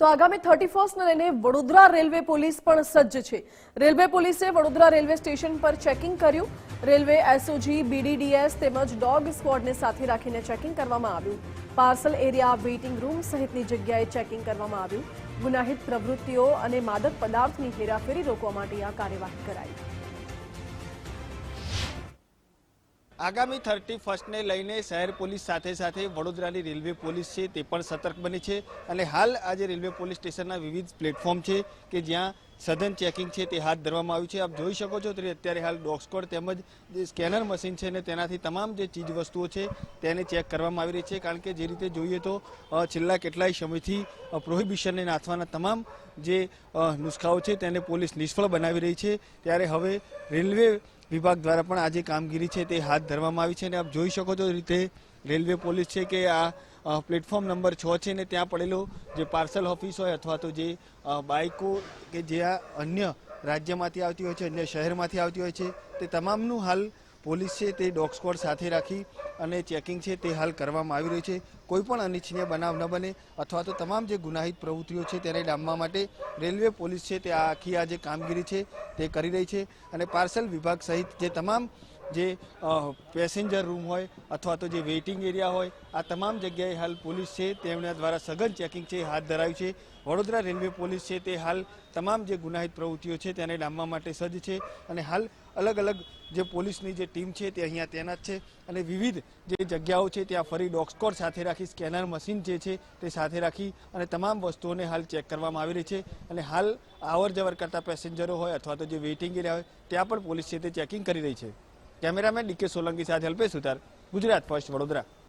તો આગામી થર્ટી ફર્સ્ટને લઈને વડોદરા રેલવે પોલીસ પણ સજ્જ છે. Railway police Vadodara railway station પર ચેકિંગ કર્યું. રેલવે એસઓજી બીડીડીએસ તેમજ ડોગ સ્ક્વોડને સાથે રાખીને ચેકિંગ કરવામાં આવ્યું. પાર્સલ એરિયા, વેઇટિંગ રૂમ સહિતની જગ્યાએ ચેકિંગ કરવામાં આવ્યું. ગુનાહિત પ્રવૃત્તિઓ અને માદક પદાર્થની હેરાફેરી રોકવા માટે આ કાર્યવાહી કરાઈ. આગામી થર્ટી ફર્સ્ટને લઈને શહેર પોલીસ સાથે સાથે વડોદરાની રેલવે પોલીસ છે તે પણ સતર્ક બની છે અને હાલ આજે રેલવે પોલીસ સ્ટેશનના વિવિધ પ્લેટફોર્મ છે કે જ્યાં સઘન ચેકિંગ છે તે હાથ ધરવામાં આવ્યું છે, આપ જોઈ શકો છો તે અત્યારે હાલ ડોગસ્કોડ તેમજ જે સ્કેનર મશીન છે ને તેનાથી તમામ જે ચીજ વસ્તુઓ છે તેને ચેક કરવામાં આવી રહી છે. કારણ કે જે રીતે જોઈએ તો છેલ્લા કેટલાય સમયથી પ્રોહિબિશનને નાથવાના તમામ જે નુસ્ખાઓ છે તેને પોલીસ નિષ્ફળ બનાવી રહી છે. ત્યારે હવે રેલવે વિભાગ દ્વારા પણ આજે કામગીરી છે તે હાથ ધરવામાં આવી છે અને આપ જોઈ શકો છો રીતે રેલવે પોલીસ છે કે આ પ્લેટફોર્મ નંબર છ છે ને ત્યાં પડેલો જે પાર્સલ ઓફિસ હોય અથવા તો જે બાઇકો કે જે આ અન્ય રાજ્યમાંથી આવતી હોય છે, અન્ય શહેરમાંથી આવતી હોય છે, તે તમામનું હાલ પોલીસ છે તે ડોગ સ્કોડ સાથે રાખી અને ચેકિંગ છે તે હાલ કરવામાં આવી રહ્યું છે. કોઈ પણ અનિચ્છનીય બનાવ ન બને અથવા તો તમામ જે ગુનાહિત પ્રવૃત્તિઓ છે તેને ડામવા માટે રેલવે પોલીસ છે તે આખી આ જે કામગીરી છે તે કરી રહી છે અને પાર્સલ વિભાગ સહિત જે તમામ જે પેસેન્જર રૂમ હોય અથવા તો જે વેઇટિંગ એરિયા હોય, આ તમામ જગ્યાએ હાલ પોલીસ છે, તેમના દ્વારા સઘન ચેકિંગ છે, હાથ ધરાયું છે. વડોદરા રેલવે પોલીસ છે, તે હાલ તમામ જે ગુનાહિત પ્રવૃત્તિઓ છે, તેને ડામવા માટે સજ્જ છે અને હાલ અલગ અલગ જે પોલીસની જે ટીમ છે, તે અહીંયા તૈનાત છે અને વિવિધ જે જગ્યાઓ છે, ત્યાં ફરી ડોગસ્કોર સાથે રાખી, સ્કેનર મશીન જે છે, તે સાથે રાખી અને તમામ વસ્તુઓને હાલ ચેક કરવામાં આવી રહી છે અને હાલ આવર જવર કરતા પેસેન્જરો હોય અથવા તો જે વેઇટિંગ એરિયા હોય, ત્યાં પણ પોલીસ છે, તે ચેકિંગ કરી રહી છે. કેમેરામેન ડીકે સોલંકી સાથે અલ્પેશ સુતાર ગુજરાત ફર્સ્ટ વડોદરા.